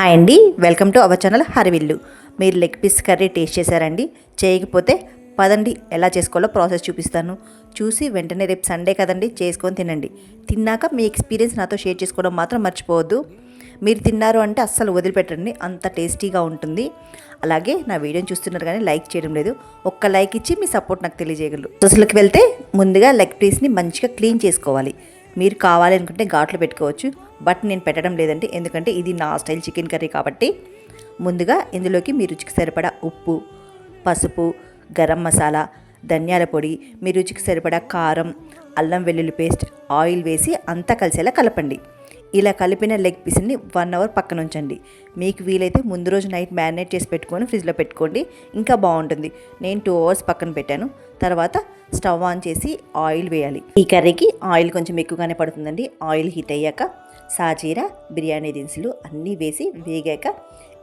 Hi అండి welcome to our channel హరివిల్లు. మీరు leg piece curry taste చేశారండి? చేయకపోతే పదండి ఎలా చేసుకోవాలో ప్రాసెస్ చూపిస్తాను. చూసి వెంటనే రేపు సండే కదండి చేసుకొని తినండి. తిన్నాక మీ ఎక్స్పీరియన్స్ నాతో షేర్ చేసుకోవడం మాత్రం మర్చిపోవద్దు. మీరు తిన్నారు అంటే అస్సలు వదిలిపెట్టండి అంత టేస్టీగా ఉంటుంది. అలాగే నా వీడియోని చూస్తున్నారు కానీ లైక్ చేయడం లేదు. ఒక్క లైక్ ఇచ్చి మీ సపోర్ట్ నాకు తెలియజేయగలరు. ప్రాసెస్లోకి వెళ్తే ముందుగా లెగ్ పీస్ని మంచిగా క్లీన్ చేసుకోవాలి. మీరు కావాలి అనుకుంటే ఘాట్లు పెట్టుకోవచ్చు. బట్ నేను పెట్టడం లేదండి ఎందుకంటే ఇది నా స్టైల్ చికెన్ కర్రీ కాబట్టి ముందుగా ఇందులోకి మీ రుచికి సరిపడా ఉప్పు పసుపు గరం మసాలా ధనియాల పొడి మీ రుచికి సరిపడా కారం అల్లం వెల్లుల్లి పేస్ట్ ఆయిల్ వేసి అంతా కలిసేలా కలపండి. ఇలా కలిపిన లెగ్ పీస్ని వన్ అవర్ పక్కన ఉంచండి మీకు వీలైతే ముందు రోజు నైట్ మ్యారినేట్ చేసి పెట్టుకొని ఫ్రిడ్జ్లో పెట్టుకోండి. ఇంకా బాగుంటుంది. నేను టూ అవర్స్ పక్కన పెట్టాను. తర్వాత స్టవ్ ఆన్ చేసి ఆయిల్ వేయాలి. ఈ కర్రీకి ఆయిల్ కొంచెం ఎక్కువగానే పడుతుందండి. ఆయిల్ హీట్ అయ్యాక సాజీరా బిర్యానీ దినుసులు అన్నీ వేసి వేగాక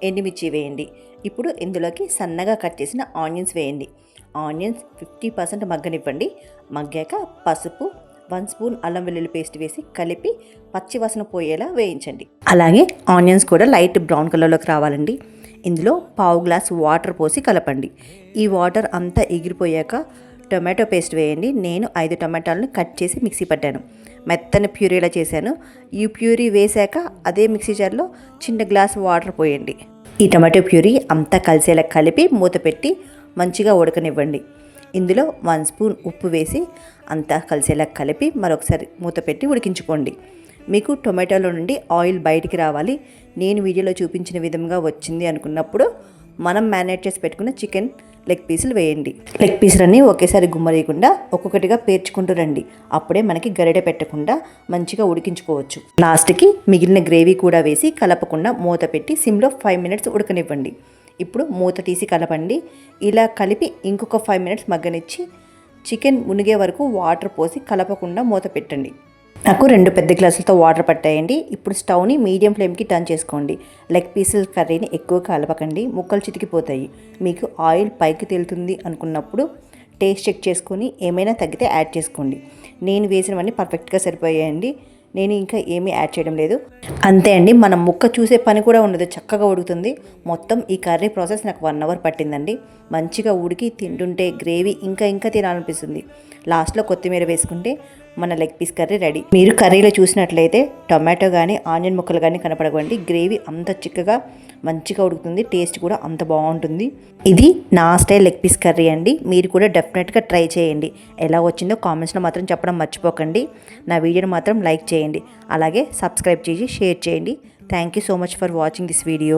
ఎండుమిర్చి వేయండి. ఇప్పుడు ఇందులోకి సన్నగా కట్ చేసిన ఆనియన్స్ వేయండి. ఆనియన్స్ ఫిఫ్టీ పర్సెంట్ మగ్గనివ్వండి. మగ్గాక పసుపు వన్ స్పూన్ అల్లం వెల్లుల్లి పేస్ట్ వేసి కలిపి పచ్చి వాసన పోయేలా వేయించండి. అలాగే ఆనియన్స్ కూడా లైట్ బ్రౌన్ కలర్లోకి రావాలండి. ఇందులో పావు గ్లాస్ వాటర్ పోసి కలపండి. ఈ వాటర్ అంతా ఎగిరిపోయాక టొమాటో పేస్ట్ వేయండి. నేను ఐదు టమాటాలను కట్ చేసి మిక్సీ పట్టాను. మెత్తని ప్యూరీలా చేశాను? ఈ ప్యూరీ వేశాక అదే మిక్సీ జార్లో చిన్న గ్లాస్ వాటర్ పోయండి. ఈ టమాటో ప్యూరీ అంతా కలిసేలా కలిపి మూత పెట్టి మంచిగా ఉడకనివ్వండి. ఇందులో వన్ స్పూన్ ఉప్పు వేసి అంతా కలిసేలా కలిపి మరొకసారి మూత పెట్టి ఉడికించుకోండి. మీకు టొమాటోలో నుండి ఆయిల్ బయటికి రావాలి. నేను వీడియోలో చూపించిన విధంగా వచ్చింది అనుకున్నప్పుడు మనం మ్యారినేట్ చేసి పెట్టుకున్న చికెన్ లెగ్ పీసులు వేయండి. లెగ్ పీసులన్నీ ఒకేసారి గుమ్మరేయకుండా ఒక్కొక్కటిగా పేర్చుకుంటూ రండి. అప్పుడే మనకి గరిడె పెట్టకుండా మంచిగా ఉడికించుకోవచ్చు. లాస్ట్కి మిగిలిన గ్రేవీ కూడా వేసి కలపకుండా మూత పెట్టి సిమ్లో ఫైవ్ మినిట్స్ ఉడకనివ్వండి. ఇప్పుడు మూత తీసి కలపండి. ఇలా కలిపి ఇంకొక ఫైవ్ మినిట్స్ మగ్గనిచ్చి చికెన్ మునిగే వరకు వాటర్ పోసి కలపకుండా మూత పెట్టండి. నాకు రెండు పెద్ద గ్లాసులతో వాటర్ పట్టాయండి. ఇప్పుడు స్టవ్ని మీడియం ఫ్లేమ్కి టర్న్ చేసుకోండి. లెగ్ పీసుల కర్రీని ఎక్కువ కలపకండి. ముక్కలు చితికిపోతాయి. మీకు ఆయిల్ పైకి తేలుతుంది అనుకున్నప్పుడు టేస్ట్ చెక్ చేసుకొని ఏమైనా తగ్గితే యాడ్ చేసుకోండి. నేను వేసినవన్నీ పర్ఫెక్ట్గా సరిపోయాయండి. నేను ఇంకా ఏమీ యాడ్ చేయడం లేదు. అంతే అండి మనం ముక్క చూసే పని కూడా ఉండదు చక్కగా ఉడుకుతుంది. మొత్తం ఈ కర్రీ ప్రాసెస్ నాకు వన్ అవర్ పట్టిందండి. మంచిగా ఉడికి తింటుంటే గ్రేవీ ఇంకా ఇంకా తినాలనిపిస్తుంది. లాస్ట్లో కొత్తిమీర వేసుకుంటే మన లెగ్ పీస్ కర్రీ రెడీ మీరు కర్రీలో చూసినట్లయితే టొమాటో కానీ ఆనియన్ ముక్కలు కానీ కనపడకండి గ్రేవీ అంత చిక్కగా మంచిగా ఉడుకుతుంది. టేస్ట్ కూడా అంత బాగుంటుంది. ఇది నా స్టైల్ లెగ్ పీస్ కర్రీ అండి. మీరు కూడా డెఫినెట్గా ట్రై చేయండి. ఎలా వచ్చిందో కామెంట్స్లో మాత్రం చెప్పడం మర్చిపోకండి. నా వీడియోని మాత్రం లైక్ చేయండి. చేయండి. అలాగే సబ్స్క్రైబ్ చేసి షేర్ చేయండి. Thank you so much for watching this video